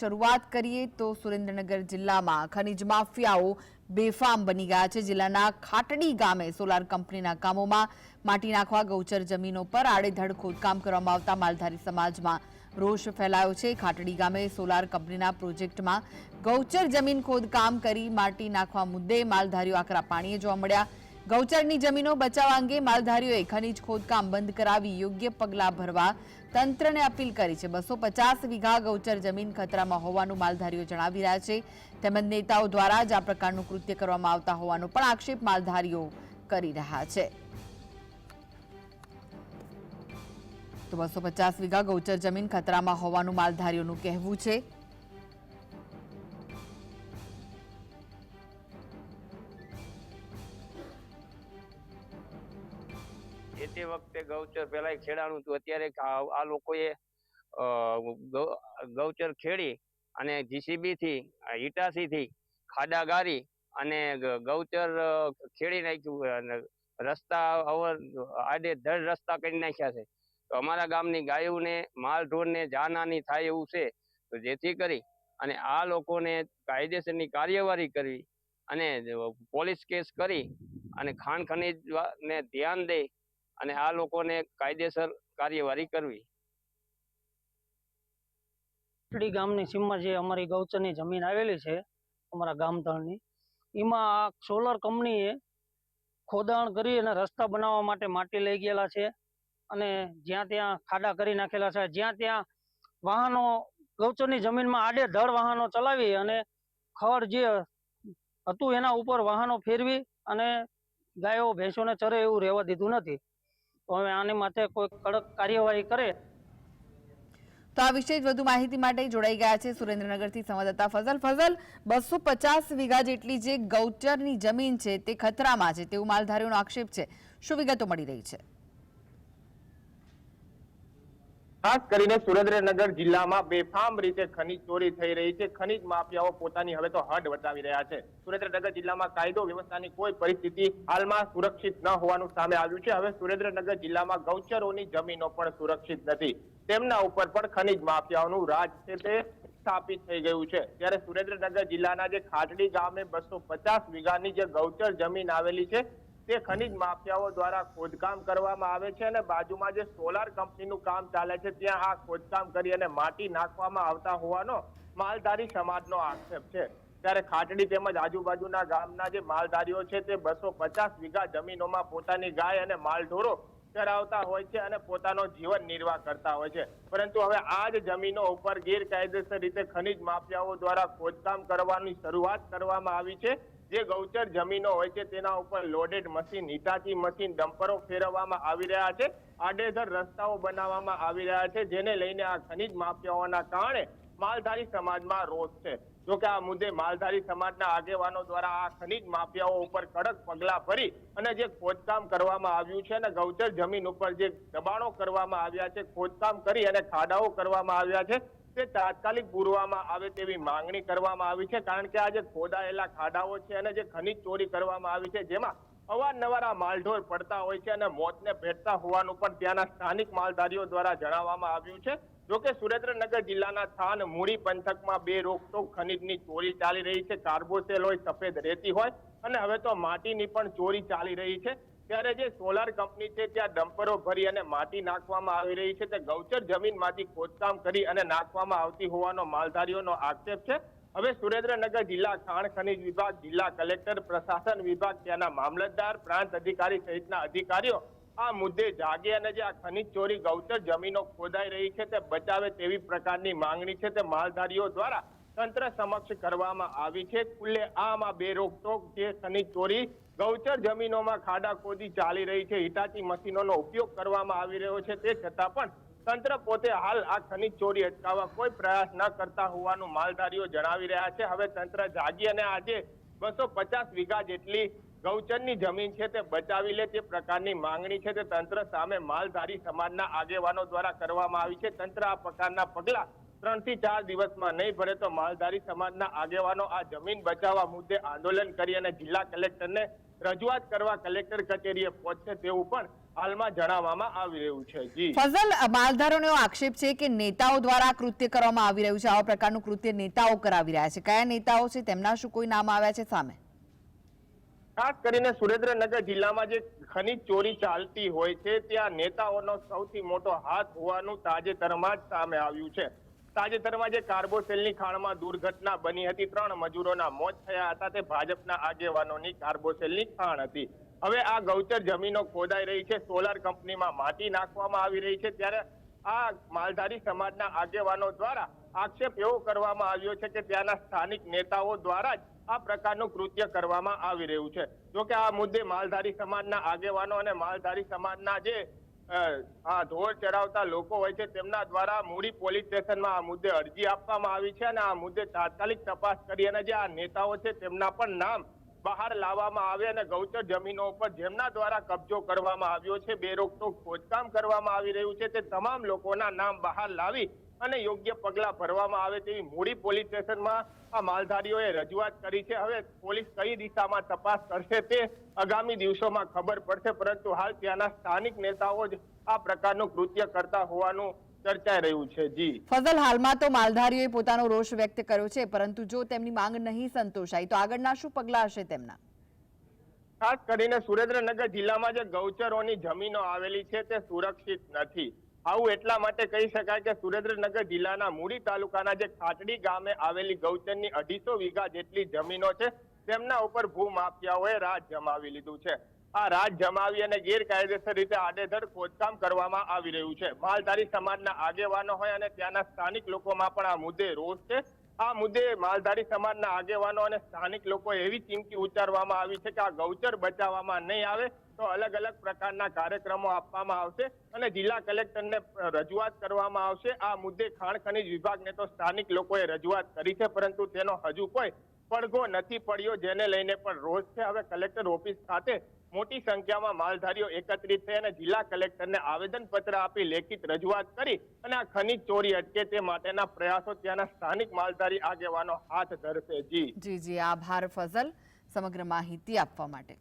શરૂઆત કરીએ તો સુરેન્દ્રનગર જિલ્લામાં ખનિજ માફિયાઓ બેફામ બની ગયા છે. જિલ્લાના ખાટડી ગામે સોલાર કંપનીના કામોમાં માટી નાખવા ગૌચર જમીનો પર આડેધડ ખોદકામ કરવામાં આવતા માલધારી સમાજમાં રોષ ફેલાયો છે. ખાટડી ગામે સોલાર કંપનીના પ્રોજેક્ટમાં ગૌચર જમીન ખોદકામ કરી માટી નાખવા મુદ્દે માલધારીઓ આકરા પાણીએ જોવા મળ્યા. ગૌચરની જમીનો બચાવવા અંગે માલધારીઓએ ખનીજ ખોદકામ બંધ કરાવી યોગ્ય પગલાં ભરવા તંત્રને અપીલ કરી છે. બસો પચાસ વીઘા ગૌચર જમીન ખતરામાં હોવાનું માલધારીઓ જણાવી રહ્યા છે. તેમજ નેતાઓ દ્વારા જ આ પ્રકારનું કૃત્ય કરવામાં આવતા હોવાનો પણ આક્ષેપ માલધારીઓ કરી રહ્યા છે. તો બસો પચાસ વીઘા ગૌચર જમીન ખતરામાં હોવાનું માલધારીઓનું કહેવું છે. ગૌચર પેલા ખેડાણું હતું. અત્યારે આ લોકોએ ગૌચર ખેડી અને જીસીબીથી ઈટાસીથી ખાડા ગારી અને ગૌચર ખેડી નાખ્યું. રસ્તા અવર, આડે ધડ રસ્તા કરી નાખ્યા છે. તો અમારા ગામની ગાયોને, માલ ઢોરને જાનહાની થાય એવું છે. તો જેથી કરી અને આ લોકોને કાયદેસરની કાર્યવાહી કરવી અને પોલીસ કેસ કરી અને ખાણ ખનીજ ને ધ્યાન દે અને આ લોકોને કાયદેસર કાર્યવાહી કરવી. પાટડી ગામની સીમમાં જે અમારી ગૌચરની જમીન આવેલી છે, અમારા ગામતળની, એમાં આ સોલર કંપનીએ ખોદાણ કરી અને રસ્તા બનાવવા માટે માટી લઈ ગયેલા છે અને જ્યાં ત્યાં ખાડા કરી નાખેલા છે. જ્યાં ત્યાં વાહનો, ગૌચરની જમીનમાં આડે ધડ વાહનો ચલાવી અને ખડ જે હતું એના ઉપર વાહનો ફેરવી અને ગાયો, ભેંસોને ચરે એવું રહેવા દીધું નથી. તો હવે આની માટે કોઈ કડક કાર્યવાહી કરે. તો આ વિશે વધુ માહિતી માટે જોડાઈ ગયા છે સુરેન્દ્રનગરથી સંવાદદાતા ફઝલ. ફઝલ, બસો પચાસ વીઘા જેટલી જે ગૌચરની જમીન છે તે ખતરામાં છે તેવું માલધારીઓનો આક્ષેપ છે. શું વિગતો મળી રહી છે? ખાસ કરીને સુરેન્દ્રનગર જિલ્લામાં બેફામ રીતે ખનીજ ચોરી થઈ રહી છે. ખનીજ માફિયાઓ પોતાની હવે તો હદ વટાવી રહ્યા છે. સુરેન્દ્રનગર જિલ્લામાં કાયદો વ્યવસ્થાની કોઈ પરિસ્થિતિ હાલમાં સુરક્ષિત ન હોવાનું સામે આવ્યું છે. હવે સુરેન્દ્રનગર જિલ્લામાં ગૌચરોની જમીનો પણ સુરક્ષિત નથી. તેમના ઉપર પણ ખનીજ માફિયાઓનું રાજ છે તે સ્થાપિત થઈ ગયું છે. ત્યારે સુરેન્દ્રનગર જિલ્લાના જે ખાટડી ગામે બસો પચાસ વીઘાની જે ગૌચર જમીન આવેલી છે તે ખનીજ માફિયાઓ દ્વારા ખોદકામ કરવામાં આવે છે અને બાજુમાં જે સોલાર કંપનીનું કામ ચાલે છે, ત્યાં આ ખોદકામ કરી અને માટી નાખવામાં આવતા હોવાનો માલધારી સમાજનો આક્ષેપ છે. ત્યારે ખાટડી તેમજ આજુબાજુના ગામના જે માલધારીઓ છે, તે બસો પચાસ વીઘા જમીનોમાં પોતાની ગાય અને માલઢોરો ચરાવતા હોય છે અને પોતાનો જીવન નિર્વાહ કરતા હોય છે. પરંતુ હવે આ જ જમીનો ઉપર ગેરકાયદેસર રીતે ખનીજ માફિયાઓ દ્વારા ખોદકામ કરવાની શરૂઆત કરવામાં આવી છે. જે ગૌચર જમીનો હોય છે, તેના ઉપર લોડેડ મશીન હિટાચી મશીન ડમ્પરો ફેરવવામાં આવી રહ્યા છે. આડેધર રસ્તાઓ બનાવવામાં આવી રહ્યા છે, જેને લઈને આ ખનિજ માફિયાઓના કારણે માલધારી સમાજમાં રોષ છે. જોકે આ મુદ્દે માલધારી સમાજના આગેવાનો દ્વારા આ ખનિજ માફિયાઓ ઉપર કડક પગલા ભરી અને જે ખોદકામ કરવામાં આવ્યું છે અને ગૌચર જમીન ઉપર જે દબાણો કરવામાં આવ્યા છે, ખોદકામ કરી અને ખાડાઓ કરવામાં આવ્યા છે તે તાત્કાલિક પૂરવામાં આવે તેવી માંગણી કરવામાં આવી છે, કારણ કે આ જે ખોદાયેલા ખાડાઓ છે અને જે ખનીજ ચોરી કરવામાં આવી છે, જેમાં અવારનવાર આ માલઢોર પડતા હોય છે અને મોતને ભેટતા હોવાનું પણ ત્યાંના સ્થાનિક માલધારીઓ દ્વારા જણાવવામાં આવ્યું છે. જોકે સુરેન્દ્રનગર જિલ્લાના થાન મૂડી પંથકમાં બે રોકટોક ખનીજની ચોરી ચાલી રહી છે, કાર્બોસેલ હોય, સફેદ રેતી હોય, અને હવે તો માટીની પણ ચોરી ચાલી રહી છે. ત્યારે જે સોલાર કંપની છે, ત્યાં ડમ્પરો ભરી અને માટી નાખવામાં આવી રહી છે, તે ગૌચર જમીનમાંથી ખોદકામ કરી અને નાખવામાં આવતી હોવાનો માલધારીઓનો આક્ષેપ છે. હવે સુરેન્દ્રનગર જિલ્લા ખાણ ખનીજ વિભાગ, જિલ્લા કલેક્ટર, પ્રશાસન વિભાગ, ત્યાંના મામલતદાર, પ્રાંત અધિકારી સહિતના અધિકારીઓ આ મુદ્દે જાગે અને જે આ ખનીજ ચોરી ગૌચર જમીનો ખોદાઈ રહી છે, તે બચાવે તેવી પ્રકારની માંગણી છે, તે માલધારીઓ દ્વારા તંત્ર સમક્ષ કરવામાં આવી છે. ખુલ્લે આમ આ બે રોકટોક જે ખનીજ ચોરી ગૌચર જમીનોમાં ખાડા ખોદી ચાલી રહી છે. હિટાચી મશીનોનો ઉપયોગ કરવામાં આવી રહ્યો છે. તે છતાં પણ તંત્ર પોતે હાલ આ ખનીજ ચોરી અટકાવવા કોઈ પ્રયાસ ન કરતા હોવાનું માલધારીઓ જણાવી રહ્યા છે. હવે તંત્ર જાગી અને આજે બસો પચાસ વીઘા જેટલી ગૌચરની જમીન છે તે બચાવી લે તે પ્રકારની માંગણી છે. તે તંત્ર સામે માલધારી સમાજના આગેવાનો દ્વારા કરવામાં આવી છે. તંત્ર આ પ્રકારના પગલા ત્રણથી ચાર દિવસમાં નહીં ભરે તો માલધારી સમાજના આગેવાનો આ જમીન બચાવવા મુદ્દે આંદોલન કરી અને જિલ્લા કલેક્ટરને રજૂઆત કરવા કલેક્ટર કચેરીએ પહોંચશે તેવું પણ હાલમાં જણાવવામાં આવી રહ્યું છે. જી. ફઝલ માલધારોનો આક્ષેપ છે કે નેતાઓ દ્વારા કૃત્ય કરવામાં આવી રહ્યું છે. આવા પ્રકારનું કૃત્ય નેતાઓ કરાવી રહ્યા છે. કયા નેતાઓ છે? તેમના શું કોઈ નામ આવ્યા છે સામે? ખાસ કરીને સુરેન્દ્રનગર જિલ્લામાં જે ખનીજ ચોરી ચાલતી હોય છે ત્યાં નેતાઓનો સૌથી મોટો હાથ હોવાનું તાજેતરમાં જ સામે આવ્યું છે. તાજેતરમાં જે કાર્બોસેલની ખાણમાં દુર્ઘટના બની હતી, ત્રણ મજૂરોના મોત થયા હતા, તે ભાજપના આગેવાનોની કાર્બોસેલની ખાણ હતી. હવે આ ગૌચર જમીનો ખોદાઈ રહી છે, સોલાર કંપનીમાં માટી નાખવામાં આવી રહી છે, ત્યારે આ માલધારી સમાજના આગેવાનો દ્વારા આક્ષેપ એવો કરવામાં આવ્યો છે કે ત્યાંના સ્થાનિક નેતાઓ દ્વારા જ આ પ્રકારનું કૃત્ય કરવામાં આવી રહ્યું છે. જોકે આ મુદ્દે માલધારી સમાજના આગેવાનો અને માલધારી સમાજના જે આ ઢોર ચરાવતા લોકો હોય છે, તેમના દ્વારા મૂડી પોલીસ સ્ટેશનમાં આ મુદ્દે અરજી આપવામાં આવી છે અને આ મુદ્દે તાત્કાલિક તપાસ કરી અને જે આ નેતાઓ છે, તેમના પણ નામ બહાર લાવવામાં આવે અને ગૌચર જમીનો ઉપર જેમના દ્વારા કબજો કરવામાં આવ્યો છે, બેરોકટોક ખોદકામ કરવામાં આવી રહ્યું છે, તે તમામ લોકોના નામ બહાર લાવી અને યોગ્ય પગલાં ભરવામાં આવે તેવી મૂડી પોલીસ સ્ટેશનમાં આ માલધારીઓએ રજૂઆત કરી છે. હવે પોલીસ કઈ દિશામાં તપાસ કરશે તે આગામી દિવસોમાં ખબર પડશે પરંતુ હાલ ત્યાંના સ્થાનિક નેતાઓ જ આ પ્રકારનું કૃત્ય કરતા હોવાનું ચર્ચાઈ રહ્યું છે. જી. ફઝલ હાલમાં તો માલધારીઓએ પોતાનો રોષ વ્યક્ત કર્યો છે પરંતુ જો તેમની માંગ નહીં સંતોષાય તો આગળના શું પગલાં હશે તેમના? ખાસ કરીને સુરેન્દ્રનગર જિલ્લામાં જે ગૌચરોની જમીનો આવેલી છે તે સુરક્ષિત નથી. આવું એટલા માટે કહી શકાય કે સુરેન્દ્રનગર જિલ્લાના મૂડી તાલુકાના જે ખાટડી ગામે આવેલી ગૌચરની અઢીસો વીઘા જેટલી જમીનો છે, તેમના ઉપર ભૂમાફિયાઓએ રાજ જમાવી લીધું છે. આ રાજ જમાવી અને ગેરકાયદેસર રીતે આડેધડ ખોદકામ કરવામાં આવી રહ્યું છે. માલધારી સમાજના આગેવાનો હોય અને ત્યાંના સ્થાનિક લોકોમાં પણ આ મુદ્દે રોષ છે. આ મુદ્દે માલધારી સમાજના આગેવાનો અને સ્થાનિક લોકો એવી ચીમકી ઉચ્ચારવામાં આવી છે કે આ ગૌચર બચાવવામાં નહીં આવે તો અલગ અલગ પ્રકારના કાર્યક્રમો આપવામાં આવશે અને જિલ્લા કલેક્ટરને રજૂઆત કરવામાં આવશે. આ મુદ્દે ખાણ ખનિજ વિભાગને તો સ્થાનિક લોકોએ રજૂઆત કરી છે, પરંતુ તેનો હજુ કોઈ પડઘો નથી પડ્યો, જેને લઈને પણ રોષ છે. હવે કલેક્ટર ઓફિસ ખાતે મોટી સંખ્યામાં માલધારીઓ એકત્રિત થઈ અને જિલ્લા કલેક્ટરને આવેદનપત્ર આપી લેખિત રજૂઆત કરી અને આ ખનીજ ચોરી અટકે તે માટેના પ્રયાસો ત્યાંના સ્થાનિક માલધારી આગેવાનો હાથ ધરશે. જી. જી જી. આભાર, ફઝલ. સમગ્ર માહિતી આપવા માટે.